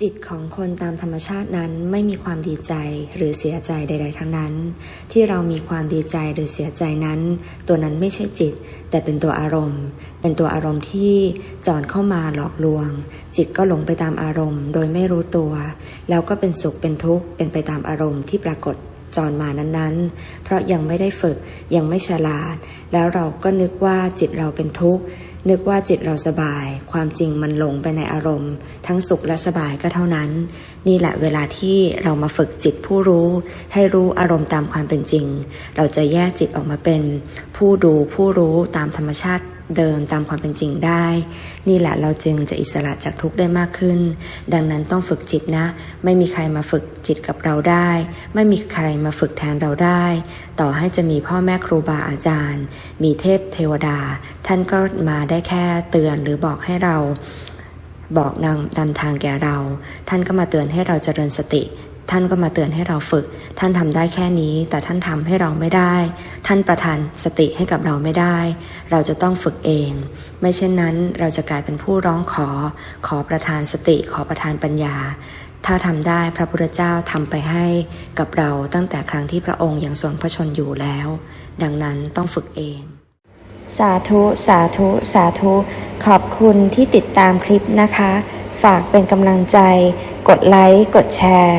จิตของคนตามธรรมชาตินั้นไม่มีความดีใจหรือเสียใจใด ๆ ทั้งนั้น ที่เรามีความดีใจหรือเสียใจนั้น ตัวนั้นไม่ใช่จิต แต่เป็นตัวอารมณ์ เป็นตัวอารมณ์ที่จอนเข้ามาหลอกลวง จิตก็หลงไปตามอารมณ์ โดยไม่รู้ตัว แล้วก็เป็นสุขเป็นทุกข์เป็นไปตามอารมณ์ที่ปรากฏ จรมานั้นๆ เพราะยังไม่ได้ฝึกยังไม่ฉลาด แล้วเราก็นึกว่าจิตเราเป็นทุกข์นึกว่าจิตเราสบาย ความจริงมันหลงไปในอารมณ์ ทั้งสุขและสบายก็เท่านั้น นี่แหละเวลาที่เรามาฝึกจิตผู้รู้ ให้รู้อารมณ์ตามความเป็นจริง เราจะแยกจิตออกมาเป็น ผู้ดูผู้รู้ตามธรรมชาติ เดิมตามความเป็นจริงได้ นี่แหละเราจึงจะอิสระจากทุกข์ได้มากขึ้น ดังนั้นต้องฝึกจิตนะ ไม่มีใครมาฝึกจิตกับเราได้ ไม่มีใครมาฝึกแทนเราได้ ต่อให้จะมีพ่อแม่ครูบาอาจารย์ มีเทพเทวดา ท่านก็มาได้แค่เตือนหรือบอกให้เราบอกนำนำทางแก่เรา ท่านก็มาเตือนให้เราเจริญสติท่านก็มาเตือนให้เราฝึก ท่านทำได้แค่นี้ แต่ท่านทำให้เราไม่ได้ ท่านประทานสติให้กับเราไม่ได้ เราจะต้องฝึกเอง ไม่เช่นนั้นเราจะกลายเป็นผู้ร้องขอ ขอประทานสติ ขอประทานปัญญา ถ้าทำได้พระพุทธเจ้าทำไปให้กับเราตั้งแต่ครั้งที่พระองค์ยังทรงพระชนอยู่แล้ว ดังนั้นต้องฝึกเอง สาธุ สาธุ สาธุ ขอบคุณที่ติดตามคลิปนะคะ ฝากเป็นกำลังใจ กดไลค์ กดแชร์